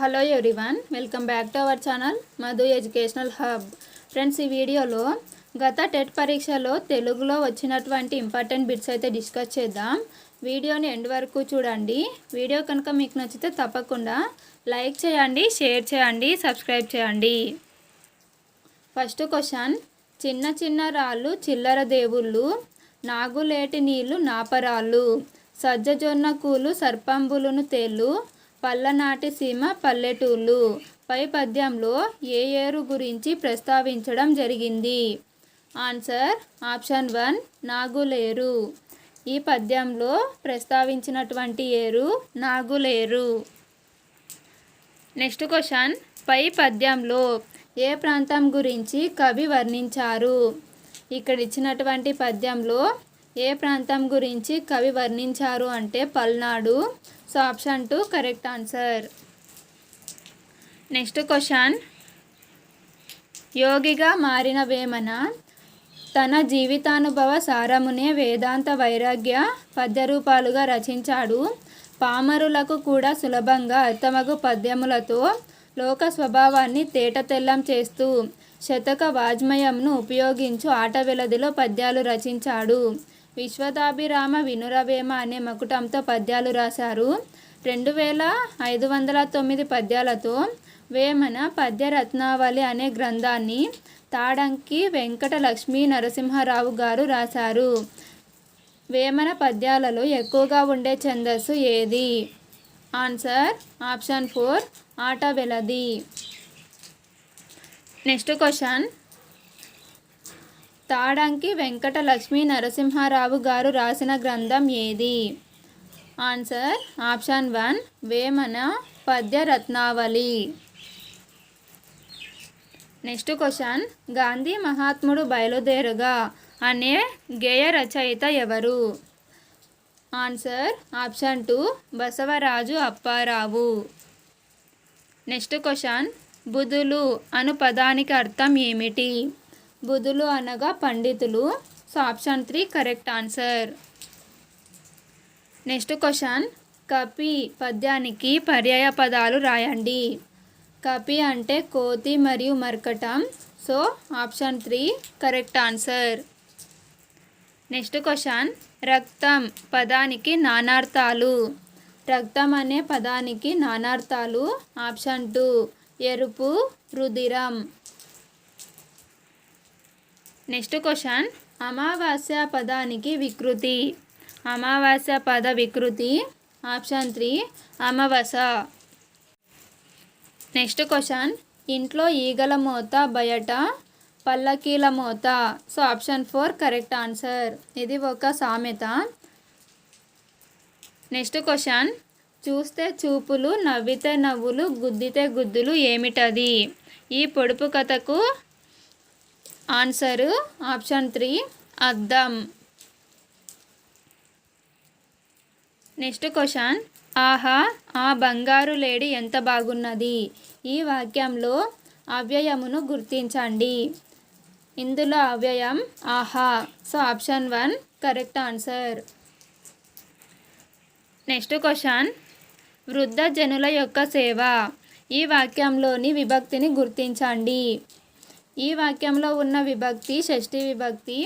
Hello everyone welcome back to our channel Madhu educational hub. Friends ఈ వీడియోలో గత TET పరీక్షలో తెలుగులో వచ్చినటువంటి ఇంపార్టెంట్ బిట్స్ అయితే డిస్కస్ చేద్దాం. వీడియోని ఎండ్ వరకు చూడండి. వీడియో కనుక మీకు నచ్చితే తప్పకుండా లైక్ చేయండి షేర్ చేయండి సబ్స్క్రైబ్ చేయండి. ఫస్ట్ క్వశ్చన్ చిన్న చిన్న రాళ్ళు చిల్లర దేవుళ్ళు నాగులేటి నీళ్ళు నాపరాళ్ళు సజ్జజొన్న కూలు సర్పంబులును తేళ్ళు పల్లనాటి సీమ పల్లెటూళ్ళు పై పద్యంలో ఏ ఏరు గురించి ప్రస్తావించడం జరిగింది? Answer option one Naguleru. ఈ పద్యంలో ప్రస్తావించినటువంటి ఏరు నాగులేరు. నెక్స్ట్ క్వశ్చన్ పై పద్యంలో ఏ ప్రాంతం గురించి కవి వర్ణించారు? ఇక్కడ ఇచ్చినటువంటి పద్యంలో ఏ ప్రాంతం గురించి కవి వర్ణించారు అంటే Palnadu? So option two correct answer. Next question. యోగిగా మారిన వేమన తన జీవితానుభవ సారమునే వేదాంత వైరాగ్య పద్యరూపాలుగా రచించాడు. పామరులకు కూడా సులభంగా అర్థమగు పద్యములతో లోక స్వభావాన్ని తేటతెల్లం చేస్తూ శతక వాజ్మయంను ఉపయోగించు ఆట వెలదిలో పద్యాలు రచించాడు. విశ్వదాభిరామ వినురవేమ అనే మకుటంతో పద్యాలు రాశారు. రెండు వేల ఐదు వందల తొమ్మిది పద్యాలతో వేమన పద్యరత్నావళి అనే గ్రంథాన్ని తాడంకి వెంకట లక్ష్మీ నరసింహారావు గారు రాశారు. వేమన పద్యాలలో ఎక్కువగా ఉండే ఛందస్సు ఏది? ఆన్సర్ ఆప్షన్ ఫోర్ ఆట వెలది. Next question. తాడంకి వెంకట లక్ష్మీ నరసింహారావు గారు రాసిన గ్రంథం ఏది? Answer option one Vemana Padyaratnavali. Next question Gandhi మహాత్ముడు బయలుదేరుగా అనే గేయ రచయిత ఎవరు? Answer option two Basavaraju Apparao. Next question బుధులు అను పదానికి అర్థం ఏమిటి? బుధులు అనగా పండితులు. So option three correct answer. Next question. కపి పద్యానికి పర్యాయ పదాలు రాయండి. కపి అంటే కోతి మరియు మర్కటం. So option three correct answer. Next question. రక్తం పదానికి నానార్థాలు. రక్తం అనే పదానికి నానార్థాలు. ఆప్షన్ టూ ఎరుపు రుధిరం. Next question. అమావాస్య పదానికి వికృతి. అమావాస్య పద వికృతి. Option three అమావాస. Next question. ఇంట్లో ఈగల మోత బయట పల్లకీల మోత. So option four correct answer. ఇది ఒక సామెత. Next question. చూస్తే చూపులు నవ్వితే నవ్వులు గుద్దితే గుద్దులు ఏమిటది? ఈ పొడుపు కథకు ఆన్సరు ఆప్షన్ త్రీ అద్దం. Next question. ఆహా ఆ బంగారు లేడి ఎంత బాగున్నది? ఈ వాక్యంలో అవ్యయమును గుర్తించండి. ఇందులో అవ్యయం ఆహా. So option one correct answer. Next question. వృద్ధ జనుల యొక్క సేవ. ఈ వాక్యంలోని విభక్తిని గుర్తించండి. ఈ వాక్యంలో ఉన్న విభక్తి షష్ఠి విభక్తి.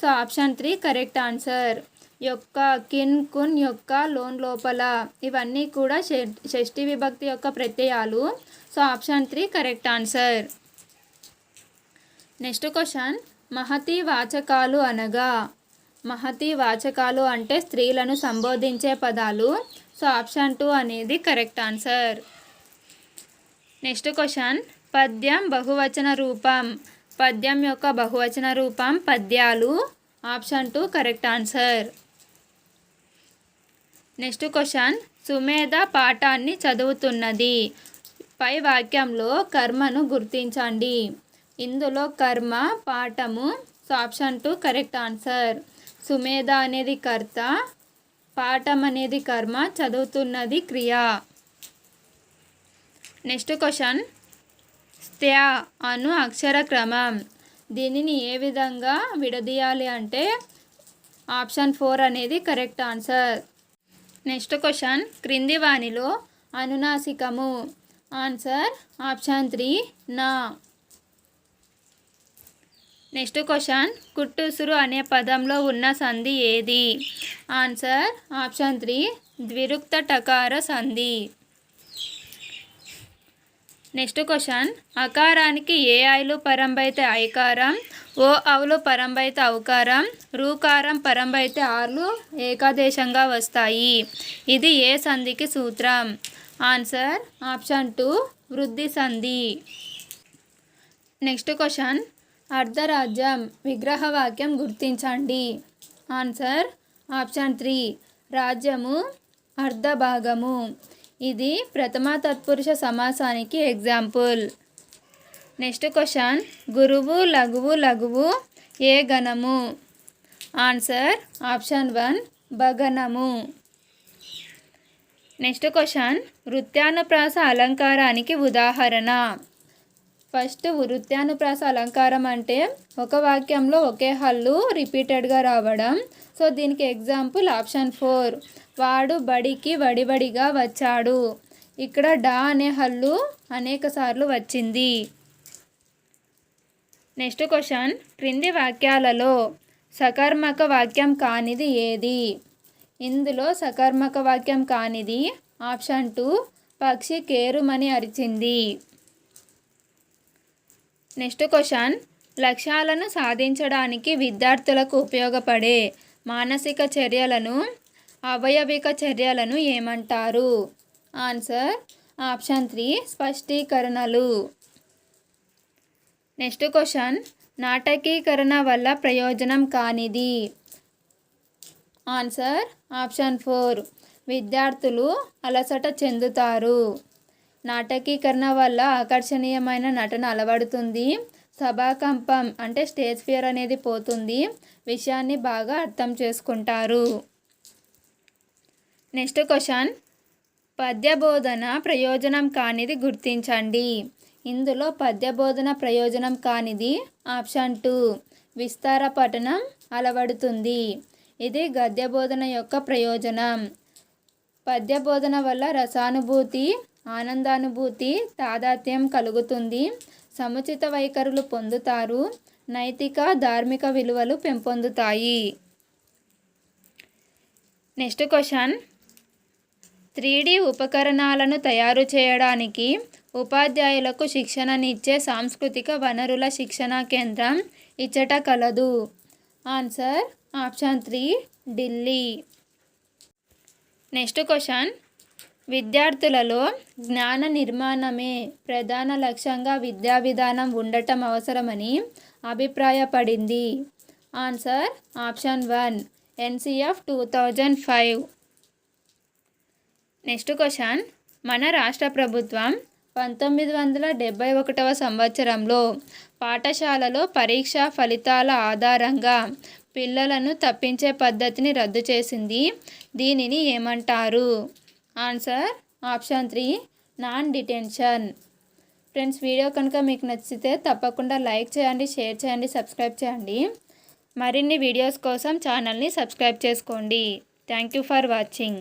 So option three correct answer. యొక్క కిన్ కున్ యొక్క లోన్ లోపల. ఇవన్నీ కూడా షష్ఠి విభక్తి యొక్క ప్రత్యయాలు. So option three correct answer. Next question. Mahathi వాచకాలు అనగా. మహతి వాచకాలు అంటే స్త్రీలను సంబోధించే పదాలు. సో ఆప్షన్ టూ అనేది కరెక్ట్ ఆన్సర్. Next question. పద్యం బహువచన రూపం. పద్యం యొక్క బహువచన రూపం పద్యాలు. Option two correct answer. Next question. Sumedha పాఠాన్ని చదువుతున్నది. పై వాక్యంలో కర్మను గుర్తించండి. ఇందులో కర్మ పాఠము. So option two correct answer. Sumedha అనేది కర్త. పాఠం అనేది కర్మ. చదువుతున్నది క్రియ. Next question. స్థ్యా అను అక్షర క్రమం. దీనిని ఏ విధంగా విడదీయాలి అంటే ఆప్షన్ ఫోర్ అనేది కరెక్ట్ ఆన్సర్. నెక్స్ట్ క్వశ్చన్ క్రింది వాణిలో అనునాసికము. ఆన్సర్ ఆప్షన్ త్రీ నా. నెక్స్ట్ క్వశ్చన్ కుట్టుసురు అనే పదంలో ఉన్న సంధి ఏది? ఆన్సర్ ఆప్షన్ త్రీ ద్విరుక్త టకార సంధి. Next question. అకారానికి ఏ ఐలు పరంబైతే ఐకారం ఓ అవులు పరంబైతే ఔకారం రూకారం పరంబైతే ఆర్లు ఏకాదేశంగా వస్తాయి. ఇది ఏ సంధికి సూత్రం? ఆన్సర్ ఆప్షన్ టూ వృద్ధి సంధి. Next question. అర్ధరాజ్యం విగ్రహవాక్యం గుర్తించండి. ఆన్సర్ ఆప్షన్ త్రీ రాజ్యము అర్ధభాగము. ఇది ప్రథమ తత్పురుష సమాసానికి ఎగ్జాంపుల్. Next question. గురువు లఘువు లఘువు ఏ గణము answer option one భగనము. Next question. వృత్యానుప్రాస అలంకారానికి ఉదాహరణ. ఫస్ట్ వృత్యానుప్రాస అలంకారం అంటే ఒక వాక్యంలో ఒకే హల్లు రిపీటెడ్గా రావడం. సో దీనికి ఎగ్జాంపుల్ ఆప్షన్ ఫోర్. వాడు బడికి వడివడిగా వచ్చాడు. ఇక్కడ డా అనే హల్లు అనేక సార్లు వచ్చింది. Next question. క్రింది వాక్యాలలో సకర్మక వాక్యం కానిది ఏది? ఇందులో సకర్మక వాక్యం కానిది ఆప్షన్ టూ. పక్షి కేరుమని అరిచింది. Next question. లక్ష్యాలను సాధించడానికి విద్యార్థులకు ఉపయోగపడే మానసిక చర్యలను అవయవిక చర్యలను ఏమంటారు? Answer option three స్పష్టీకరణలు. Next question. నాటకీకరణ వల్ల ప్రయోజనం కానిది? Answer option four. విద్యార్థులు అలసట చెందుతారు. నాటకీకరణ వల్ల ఆకర్షణీయమైన నటన అలవడుతుంది. సభాకంపం అంటే స్టేజ్ ఫియర్ అనేది పోతుంది. విషయాన్ని బాగా అర్థం చేసుకుంటారు. Next question. పద్యబోధన ప్రయోజనం కానిది గుర్తించండి. ఇందులో పద్యబోధన ప్రయోజనం కానిది ఆప్షన్ టూ. విస్తార పఠనం అలవడుతుంది. ఇది గద్య బోధన యొక్క ప్రయోజనం. పద్య బోధన వల్ల రసానుభూతి ఆనందానుభూతి తాదాత్యం కలుగుతుంది. సముచిత వైఖరులు పొందుతారు. నైతిక ధార్మిక విలువలు పెంపొందుతాయి. Next question. త్రీ ఉపకరణాలను తయారు చేయడానికి ఉపాధ్యాయులకు శిక్షణనిచ్చే సాంస్కృతిక వనరుల శిక్షణా కేంద్రం ఇచ్చట కలదు. Answer option three Delhi. Next question. విద్యార్థులలో జ్ఞాన నిర్మాణమే ప్రధాన లక్ష్యంగా విద్యా విధానం ఉండటం అవసరమని అభిప్రాయపడింది. Answer option one NCF two thousand five. Next question మన రాష్ట్ర ప్రభుత్వం పంతొమ్మిది వందల డెబ్భై ఒకటవ సంవత్సరంలో పాఠశాలలో పరీక్షా ఫలితాల ఆధారంగా పిల్లలను తప్పించే పద్ధతిని రద్దు చేసింది. దీనిని ఏమంటారు? Answer option three non detention. Friends video కనుక మీకు నచ్చితే తప్పకుండా లైక్ చేయండి షేర్ చేయండి సబ్స్క్రైబ్ చేయండి. మరిన్ని వీడియోస్ కోసం ఛానల్ని సబ్స్క్రైబ్ చేసుకోండి. Thank you for watching.